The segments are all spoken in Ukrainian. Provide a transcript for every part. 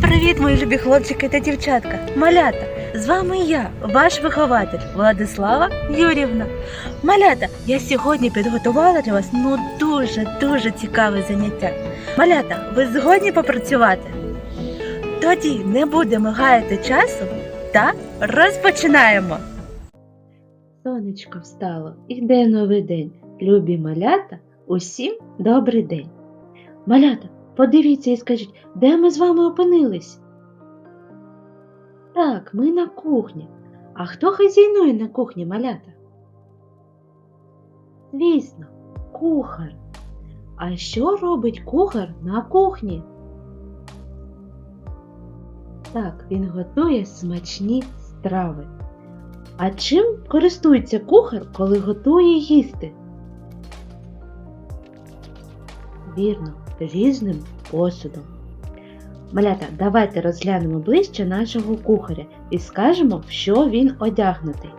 Привіт, мої любі хлопчики та дівчатка! Малята! З вами я, ваш вихователь Владислава Юрівна. Малята, я сьогодні підготувала для вас ну дуже дуже цікаве заняття. Малята, ви згодні попрацювати? Тоді не будемо гаяти часу та розпочинаємо. Сонечко встало, іде новий день. Любі малята, усім добрий день. Малята, подивіться і скажіть, де ми з вами опинились? Так, ми на кухні. А хто хазяйнує на кухні малята? Звісно, кухар. А що робить кухар на кухні? Так, він готує смачні страви. А чим користується кухар, коли готує їсти? Вірно, різним посудом. Малята, давайте розглянемо ближче нашого кухаря і скажемо, що він одягнутий.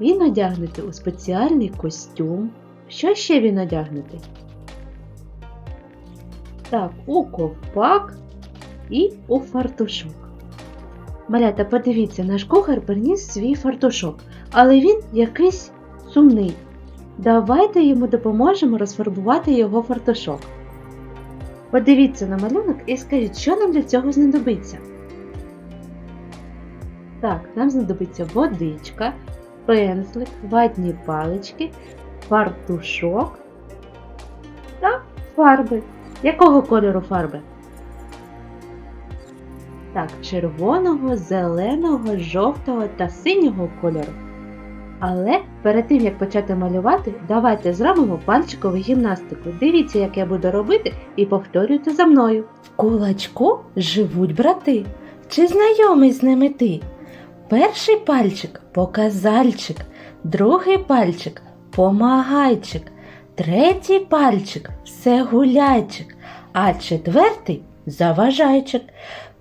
Він одягнутий у спеціальний костюм. Що ще він одягнутий? Так, у ковпак і у фартушок. Малята, подивіться, наш кухар приніс свій фартушок, але він якийсь сумний. Давайте йому допоможемо розфарбувати його фартушок. Подивіться на малюнок і скажіть, що нам для цього знадобиться. Так, нам знадобиться водичка, пензлик, ватні палички, фартушок та фарби. Якого кольору фарби? Так, червоного, зеленого, жовтого та синього кольору. Але перед тим як почати малювати, давайте зробимо пальчикову гімнастику. Дивіться, як я буду робити, і повторюйте за мною. Кулачку живуть брати. Чи знайомий з ними ти? Перший пальчик показальчик, другий пальчик помагайчик, третій пальчик всегуляйчик, а четвертий заважайчик,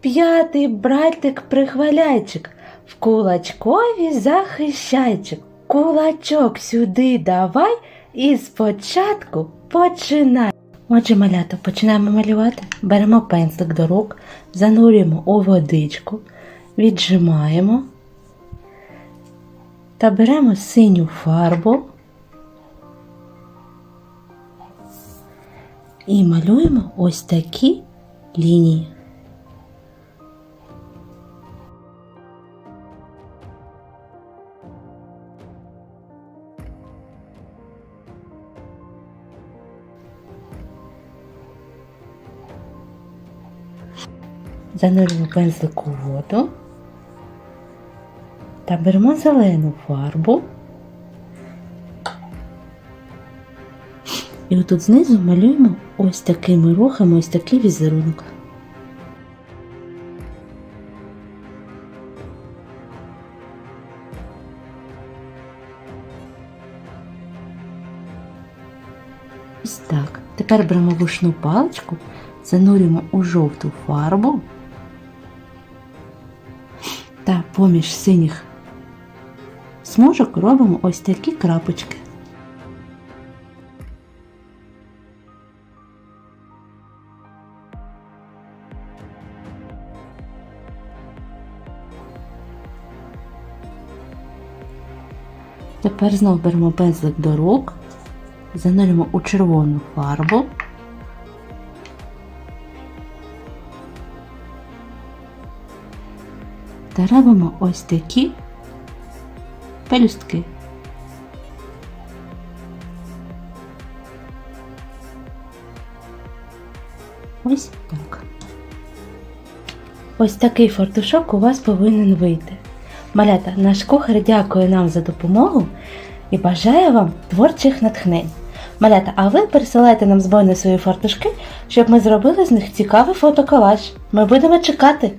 п'ятий братик прихваляйчик. В кулачкові захищайчик. Кулачок сюди давай і спочатку починай. Отже, малята, починаємо малювати. Беремо пензлик до рук, занурюємо у водичку, віджимаємо та беремо синю фарбу і малюємо ось такі лінії. Занурюємо пензлик у воду та беремо зелену фарбу. І отут знизу малюємо ось такими рухами, ось такий візерунок. Ось так. Тепер беремо вушну паличку, занурюємо у жовту фарбу та поміж синіх смужок робимо ось такі крапочки. Тепер знову беремо пензлик до рук, занурюємо у червону фарбу. Та робимо ось такі пелюстки. Ось так. Ось такий фартушок у вас повинен вийти. Малята, наш кухар дякує нам за допомогу і бажає вам творчих натхнень. Малята, а ви пересилайте нам збойно свої фартушки, щоб ми зробили з них цікавий фотоколаж. Ми будемо чекати.